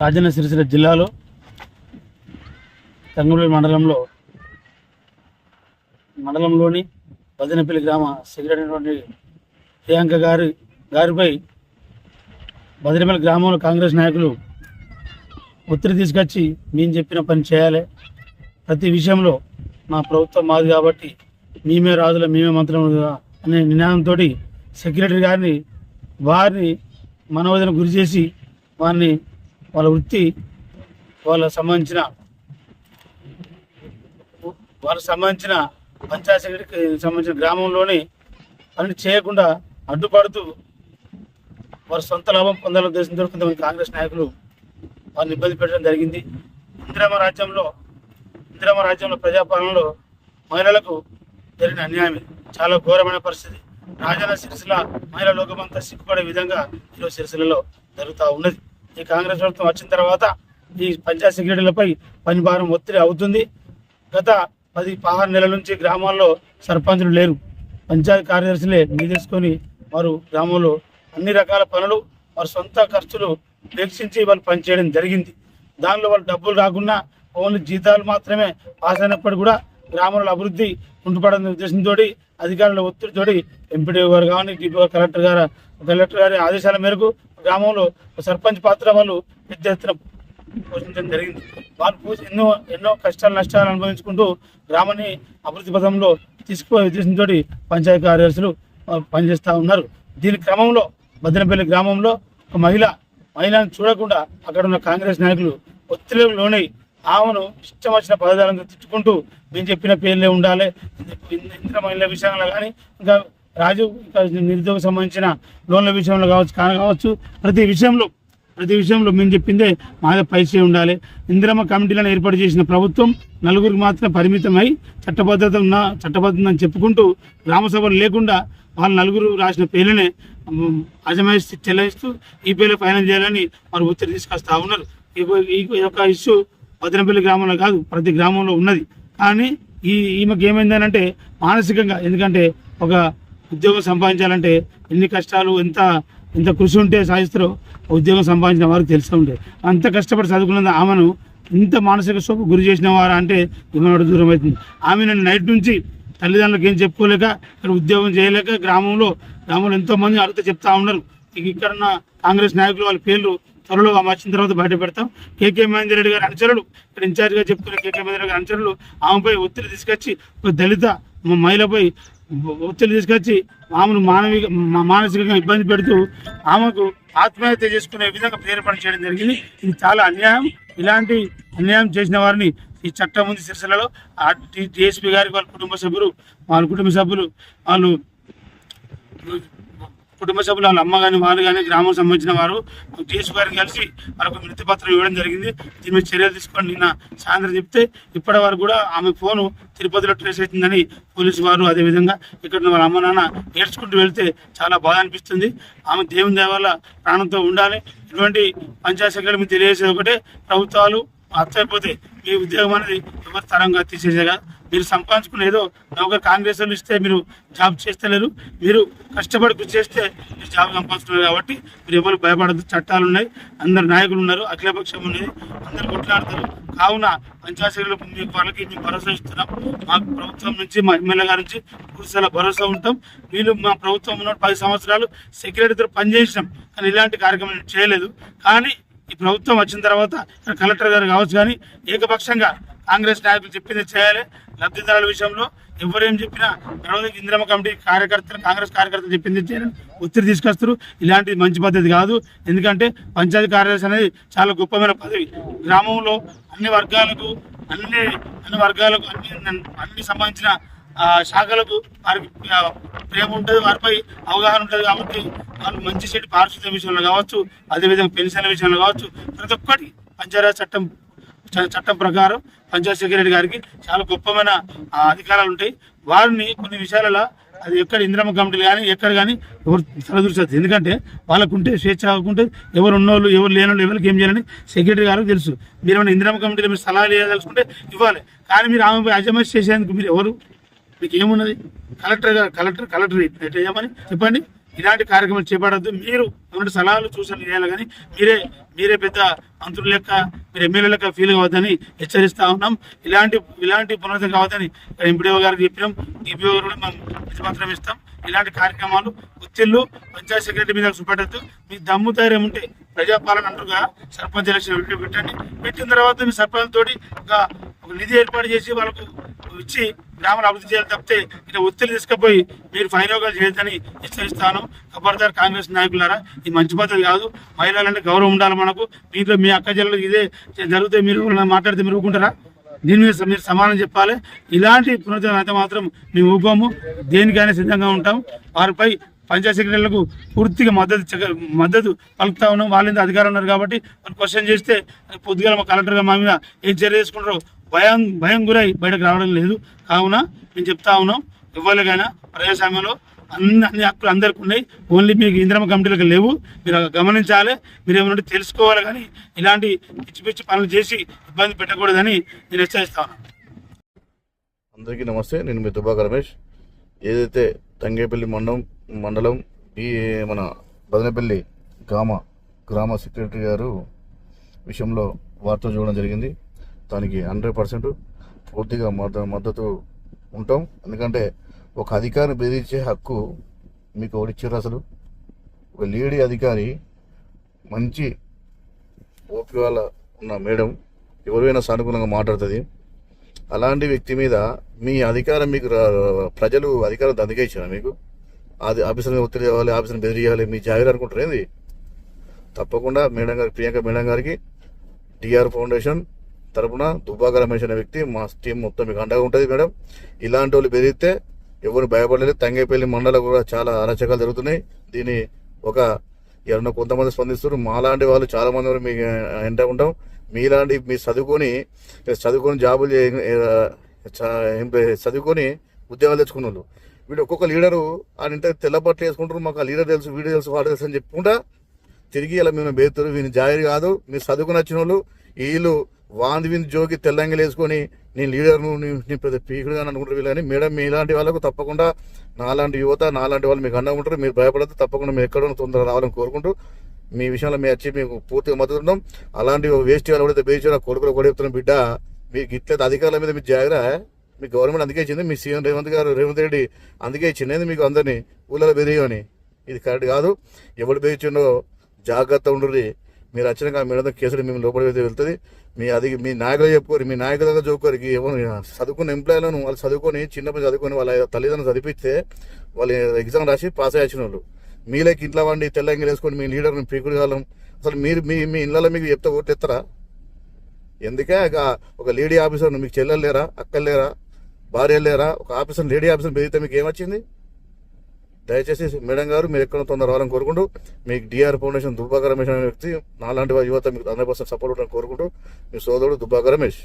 రాజన్న సిరిసిల్ల జిల్లాలో తంగంపల్లి మండలంలో మండలంలోని బదనపల్లి గ్రామ సెక్రటరీ అయినటువంటి ప్రియాంక గారి గారిపై బదినపల్లి గ్రామంలో కాంగ్రెస్ నాయకులు ఒత్తిడి తీసుకొచ్చి మేము చెప్పిన పని చేయాలి. ప్రతి విషయంలో మా ప్రభుత్వం మాది కాబట్టి మేమే రాజుల మేమే మంత్రులు అనే నినాదంతో సెక్రటరీ గారిని వారిని మనోవేదన గురి చేసి వారిని వాళ్ళ వృత్తి వాళ్ళకు సంబంధించిన వాళ్ళకు సంబంధించిన పంచాయత్ సెక్రటరీకి సంబంధించిన గ్రామంలోని పని చేయకుండా అడ్డుపడుతూ వారి సొంత లాభం పొందాలని ఉద్దేశంతో కొంతమంది కాంగ్రెస్ నాయకులు వారిని ఇబ్బంది పెట్టడం జరిగింది. ఇందిరామ రాజ్యంలో ఇందిరామ రాజ్యంలో ప్రజాపాలనలో మహిళలకు జరిగిన అన్యాయం చాలా ఘోరమైన పరిస్థితి. రాజన్న సిరిసిల మహిళా లోకమంతా సిగ్గుపడే విధంగా ఈరోజు సిరిసిలలో జరుగుతూ ఉన్నది. ఈ కాంగ్రెస్ ప్రభుత్వం వచ్చిన తర్వాత ఈ పంచాయత్ సెక్రటరీలపై పని భారం ఒత్తిడి అవుతుంది. గత పది పదహారు నెలల నుంచి గ్రామాల్లో సర్పంచులు లేరు. పంచాయతీ కార్యదర్శులే నిధులుసుకొని వారు గ్రామంలో అన్ని రకాల పనులు వారి సొంత ఖర్చులు వీక్షించి వాళ్ళు పనిచేయడం జరిగింది. దానిలో వాళ్ళు డబ్బులు రాకుండా ఓన్లీ జీతాలు మాత్రమే పాస్ అయినప్పుడు కూడా గ్రామంలో అభివృద్ధి కుంటుపడని ఉద్దేశంతో అధికారుల ఒత్తిడితోటి ఎంపీడీ గారు కానీ డిపో కలెక్టర్ గారు కలెక్టర్ గారి ఆదేశాల మేరకు గ్రామంలో సర్పంచ్ పాత్ర వాళ్ళు పెద్ద ఎత్తున పోషించడం జరిగింది. వాళ్ళు పోసి ఎన్నో ఎన్నో కష్టాలు నష్టాలు అనుభవించుకుంటూ గ్రామాన్ని అభివృద్ధి పథంలో తీసుకుపోయే ఉద్దేశంతో పంచాయతీ కార్యదర్శులు పనిచేస్తూ ఉన్నారు. దీని క్రమంలో బద్దనపల్లి గ్రామంలో ఒక మహిళ మహిళను చూడకుండా అక్కడ ఉన్న కాంగ్రెస్ నాయకులు ఒత్తిడికి లోనై ఆమెను ఇష్టం వచ్చిన పదజాలంతో తిట్టుకుంటూ మేము చెప్పిన పేర్లే ఉండాలి ఇంద్ర మహిళల విషయంలో కానీ ఇంకా రాజు నిరుద్యోగ సంబంధించిన లోన్ల విషయంలో కావచ్చు కాన కావచ్చు ప్రతి విషయంలో ప్రతి విషయంలో మేము చెప్పిందే మాదే పైసే ఉండాలి. ఇందిరమ్మ కమిటీలను ఏర్పాటు చేసిన ప్రభుత్వం నలుగురికి మాత్రం పరిమితమై చట్టబద్ధత ఉన్న చట్టబద్ధత చెప్పుకుంటూ గ్రామసభలు లేకుండా వాళ్ళు నలుగురు రాసిన పేర్లనే అజమాయిస్తూ చెల్లిస్తూ ఈ పేర్లు ఫైనల్ చేయాలని వారు ఒత్తిడి తీసుకొస్తా ఉన్నారు. ఈ- యొక్క ఇష్యూ పదనపల్లి గ్రామంలో కాదు ప్రతి గ్రామంలో ఉన్నది. కానీ ఈ ఈమెకి ఏమైందనంటే మానసికంగా ఎందుకంటే ఒక ఉద్యోగం సంపాదించాలంటే ఎన్ని కష్టాలు ఎంత ఎంత కృషి ఉంటే సాధిస్తారో ఉద్యోగం సంపాదించిన వారికి తెలిసి ఉంటే అంత కష్టపడి చదువుకున్న ఆమెను ఇంత మానసిక సోపు గురి చేసిన వారా అంటే ఇవ్వడం దూరం అవుతుంది. ఆమె నన్ను నైట్ నుంచి తల్లిదండ్రులకు ఏం చెప్పుకోలేక ఇక్కడ ఉద్యోగం చేయలేక గ్రామంలో గ్రామంలో ఎంతోమంది అడుగుతూ చెప్తా ఉన్నారు. ఇక్కడ ఉన్న కాంగ్రెస్ నాయకులు వాళ్ళ పేర్లు త్వరలో ఆమె వచ్చిన తర్వాత బయట పెడతాం. కేకే మహేందర్ రెడ్డి గారి అనుచరులు ఇక్కడ ఇన్ఛార్జ్గా చెప్తున్న కేకే మహేందర్ గారి అనుచరులు ఆమెపై ఒత్తిడి తీసుకొచ్చి ఒక దళిత మహిళపై ఒత్తిడి తీసుకొచ్చి ఆమెను మానవిక మానసికంగా ఇబ్బంది పెడుతూ ఆమెకు ఆత్మహత్య చేసుకునే విధంగా ప్రేరేపణ చేయడం జరిగింది ఇది చాలా అన్యాయం ఇలాంటి అన్యాయం చేసిన వారిని ఈ చట్టం ఉంది సిరిసిల్లలో ఆ డిఎస్పీ గారికి వాళ్ళ కుటుంబ సభ్యులు వాళ్ళ కుటుంబ సభ్యులు వాళ్ళు కుటుంబ సభ్యులు వాళ్ళ అమ్మ కానీ వారు కానీ గ్రామం సంబంధించిన వారు డిఎస్పీ గారిని కలిసి వాళ్ళకు మృతి పత్రం ఇవ్వడం జరిగింది. దీని మీద చర్యలు తీసుకొని నిన్న సాయంత్రం చెప్తే ఇప్పటి వరకు కూడా ఆమె ఫోను తిరుపతిలో ట్రేస్ అవుతుందని పోలీసు వారు అదేవిధంగా ఇక్కడ వాళ్ళ అమ్మ నాన్న ఏడ్చుకుంటూ వెళ్తే చాలా బాధ అనిపిస్తుంది. ఆమె దేవుని దయ వల్ల ప్రాణంతో ఉండాలి. ఇటువంటి పంచాయత్ సెక్రటరీ తెలియజేసేది ఒకటే. ప్రభుత్వాలు అర్థమైపోతే మీ ఉద్యోగం అనేది ఎవరి తరంగా తీసేసేగా మీరు సంపాదించుకున్న ఏదో నౌకరు కాంగ్రెస్ వాళ్ళు ఇస్తే మీరు జాబ్ చేస్తలేరు. మీరు కష్టపడి కృషి చేస్తే మీరు జాబ్ సంపాదించుకున్నారు కాబట్టి మీరు ఎవరు భయపడద్దు. చట్టాలు ఉన్నాయి. అందరు నాయకులు ఉన్నారు. అఖిలపక్షం ఉన్నది. అందరు కొట్లాడతారు. కావున పంచాయతీలు మీకు వాళ్ళకి మేము భరోసా ఇస్తున్నాం. మాకు ప్రభుత్వం నుంచి మా ఎమ్మెల్యే గారి నుంచి పూర్తిగా భరోసా ఉంటాం. వీళ్ళు మా ప్రభుత్వం ఉన్న పది సంవత్సరాలు సెక్రటరీతో పనిచేసినాం. కానీ ఇలాంటి కార్యక్రమం చేయలేదు. కానీ ఈ ప్రభుత్వం వచ్చిన తర్వాత కలెక్టర్ గారు కావచ్చు కానీ ఏకపక్షంగా కాంగ్రెస్ నాయకులు చెప్పింది చేయాలి. లబ్ధిదారుల విషయంలో ఎవరేం చెప్పినా గణపతి ఇందిరమ్మ కమిటీ కార్యకర్తలు కాంగ్రెస్ కార్యకర్తలు చెప్పింది చేయాలని ఒత్తిడి తీసుకొస్తారు. ఇలాంటిది మంచి పద్ధతి కాదు. ఎందుకంటే పంచాయతీ కార్యదర్శి అనేది చాలా గొప్పమైన పదవి. గ్రామంలో అన్ని వర్గాలకు అన్ని అన్ని వర్గాలకు అన్ని అన్ని సంబంధించిన శాఖలకు వారికి ప్రేమ ఉంటుంది వారిపై అవగాహన ఉంటుంది కాబట్టి వాళ్ళు మంచి చెడు పారిశుద్ధ్య విషయంలో కావచ్చు అదేవిధంగా పెన్షన్ల విషయంలో కావచ్చు ప్రతి ఒక్కటి పంచాయతీ చట్టం చ- చట్టం ప్రకారం పంచాయత్ సెక్రటరీ గారికి చాలా గొప్పమైన అధికారాలు ఉంటాయి. వారిని కొన్ని విషయాలలో అది ఎక్కడ ఇంద్రమ్మ కమిటీలు కానీ ఎక్కడ కానీ ఎవరు తలదూర్చదు. ఎందుకంటే వాళ్ళకుంటే స్వేచ్ఛ కాకుంటే ఎవరు ఉన్నోళ్ళు ఎవరు లేనోళ్ళు ఎవరికి ఏం చేయాలని సెక్రటరీ గారికి తెలుసు. మీరు ఏమైనా ఇంద్రమ కమిటీలో మీరు సలహాలు ఇవ్వదలుచుకుంటే ఇవ్వాలి. కానీ మీరు ఆమెపై అజమాయిష్ చేసేందుకు మీరు ఎవరు మీకు ఏమున్నది కలెక్టర్ గారు కలెక్టర్ కలెక్టర్ ఎట్లా చేయమని చెప్పండి. ఇలాంటి కార్యక్రమాలు చేపడద్దు మీరు ఏమంటే సలహాలు సూచనలు చేయాలి కానీ మీరే మీరే పెద్ద మంత్రుల లెక్క మీరు ఎమ్మెల్యే లెక్క ఫీల్ కావద్దని హెచ్చరిస్తా ఉన్నాం. ఇలాంటి ఇలాంటి పునరుద్ధం కావద్దని ఎంపీడీఓ గారికి చెప్పినాం డిపిఓ గారు కూడా మనం ఇస్తాం. ఇలాంటి కార్యక్రమాలు ఒత్తిళ్ళు పంచాయత్ సెక్రటరీ మీద చూపెట్టద్దు. మీ దమ్ము ధైర్యం ఉంటే ప్రజాపాలన అంటుగా సర్పంచ్ ఎలక్షన్ పెట్టండి. పెట్టిన తర్వాత మీ సర్పంచ్ తోటి ఒక ఒక నిధి ఏర్పాటు చేసి వాళ్ళకు ఇచ్చి గ్రామాలు అభివృద్ధి చేయాలి తప్పితే ఇట్లా ఒత్తిడి తీసుకుపోయి మీరు ఫైరోగాలు చేయొద్దని హెచ్చరిస్తాను. ఖబర్దార్ కాంగ్రెస్ నాయకులారా ఇది మంచి పద్ధతి కాదు. మహిళలంటే గౌరవం ఉండాలి మనకు. మీతో మీ అక్క జిల్లాలో ఇదే జరిగితే మీరు మాట్లాడితే మీరు ఊరుకుంటారా దీని మీద మీరు సమానం చెప్పాలి. ఇలాంటి పునరుద్ధరణ అయితే మాత్రం మేము ఊపాము. దేనికైనా సిద్ధంగా ఉంటాం. వారిపై పంచాయత్ సెక్రటరీలకు పూర్తిగా మద్దతు మద్దతు పలుకుతా ఉన్నాం. వాళ్ళ అధికారం ఉన్నారు కాబట్టి వాళ్ళు క్వశ్చన్ చేస్తే పొద్దుగా మా కలెక్టర్గా మా మీద ఏం చర్య తీసుకుంటారో భయం భయం గురై బయటకు రావడం లేదు. కావున మేము చెప్తా ఉన్నాం ఇవ్వలేకైనా ప్రజాస్వామ్యంలో అన్ని అన్ని హక్కులు అందరికీ ఉన్నాయి. ఓన్లీ మీకు ఇంద్రమ కమిటీలకు లేవు. మీరు గమనించాలి. మీరు ఏమైనా తెలుసుకోవాలి కానీ ఇలాంటి పిచ్చి పిచ్చి పనులు చేసి ఇబ్బంది పెట్టకూడదని నేను హెచ్చరిస్తా ఉన్నాను. అందరికీ నమస్తే. నేను మీ దుబాక రమేష్. ఏదైతే తంగేపల్లి మండలం మండలం ఈ మన బదనపల్లి గ్రామ గ్రామ సెక్రటరీ గారు విషయంలో వార్త చూడడం జరిగింది. దానికి హండ్రెడ్ పర్సెంట్ పూర్తిగా మద్ద మద్దతు ఉంటాం. ఎందుకంటే ఒక అధికారిని బెదిరించే హక్కు మీకు ఓడిచ్చారు అసలు? ఒక లేడీ అధికారి మంచి ఓపిక ఉన్న మేడం ఎవరైనా సానుకూలంగా మాట్లాడుతుంది. అలాంటి వ్యక్తి మీద మీ అధికారం మీకు ప్రజలు అధికారం దందకేసారా మీకు? అది ఆఫీసర్ని ఒత్తిడి చేయాలి ఆఫీసర్ని బెదిరియాలి మీ జాగ్రత్త అనుకుంటారు ఏంది? తప్పకుండా మేడం గారి ప్రియాంక మేడం గారికి టిఆర్ ఫౌండేషన్ తరపున దుబ్బాక రమేష్ అనే వ్యక్తి మా టీం మొత్తం మీకు అండగా ఉంటుంది మేడం. ఇలాంటి వాళ్ళు బెదిరితే ఎవరు భయపడలేదు. తంగేపల్లి మండలం కూడా చాలా అరాచకాలు జరుగుతున్నాయి. దీని ఒక ఎవరన్నా కొంతమంది స్పందిస్తారు మాలాంటి వాళ్ళు చాలామంది మంది మీకు ఎంట ఉంటాం. మీలాంటి మీరు చదువుకొని చదువుకొని జాబులు చదువుకొని ఉద్యోగాలు తెచ్చుకున్న వాళ్ళు వీడు ఒక్కొక్క లీడరు ఆయన ఇంత తెల్లబట్టలు వేసుకుంటారు మాకు ఆ లీడర్ తెలుసు వీడియో తెలుసు వాడు తెలుసు అని చెప్పుకుంటా తిరిగి ఇలా మేము బేతురు వీని జాయిర్ కాదు. మీరు చదువుకుని వచ్చిన వాళ్ళు వీళ్ళు వాంది వింది జోకి తెల్లంగా వేసుకొని నేను లీడర్ను నీ- నీ పెద్ద పీకుడుగా అనుకుంటారు వీళ్ళని మేడం మీ ఇలాంటి వాళ్ళకు తప్పకుండా నాలాంటి యువత నాలాంటి వాళ్ళు మీకు అండగా ఉంటారు మీరు భయపడద్దు తప్పకుండా మీరు ఎక్కడ తొందర రావాలని కోరుకుంటూ మీ విషయంలో మీ వచ్చి మీకు పూర్తిగా మద్దతు ఉన్నాం అలాంటి వేస్ట్ వాళ్ళు కూడా బేయించారో కొడుకులు కూడా చెప్తున్న బిడ్డ మీకు ఇట్లా అధికారుల మీద మీరు జాగ్రత్త మీ గవర్నమెంట్ అందుకే ఇచ్చింది మీ సీఎం రేవంత్ గారు రేవంత్ రెడ్డి అందుకే ఇచ్చింది మీకు అందరినీ ఊళ్ళలో బెదిరియని ఇది కరెక్ట్ కాదు. ఎవడు బెదిరించిండో జాగ్రత్త ఉండరు మీరు వచ్చినాక మీ మీద కేసులు మేము లోపలికి అయితే వెళ్తుంది. మీ అది మీ నాయకులు చెప్పుకోరు మీ నాయకుల దగ్గర చెప్పుకోరికి ఎవరు చదువుకున్న ఎంప్లాయీలను వాళ్ళు చదువుకొని చిన్నప్పుడు చదువుకొని వాళ్ళ తల్లిదండ్రులు చదివిస్తే వాళ్ళు ఎగ్జామ్ రాసి పాస్ అయ్యాల్సిన వాళ్ళు మీలోకి ఇంట్లో వండి తెల్లంగి వేసుకొని మీ లీడర్ని పీకుడు కాలం. అసలు మీరు మీ మీ ఇళ్ళలో మీకు చెప్తే ఓటు ఎత్తరా? ఎందుకే ఇక ఒక లేడీ ఆఫీసర్ను మీకు చెల్లెలు లేరా అక్కలు లేరా భార్య లేరా? ఒక ఆఫీసర్ లేడీ ఆఫీసర్ పెరిగితే మీకు ఏమొచ్చింది? దయచేసి మేడం గారు మీరు ఎక్కడ తొందర రావాలని కోరుకుంటూ మీకు డిఆర్ ఫౌండేషన్ దుబ్బాక రమేష్ అనే వ్యక్తి నాలాంటి యువత మీకు హండ్రెడ్ పర్సెంట్ సపోర్ట్ ఉండాలని కోరుకుంటూ మీ సోదరుడు దుబ్బాక రమేష్.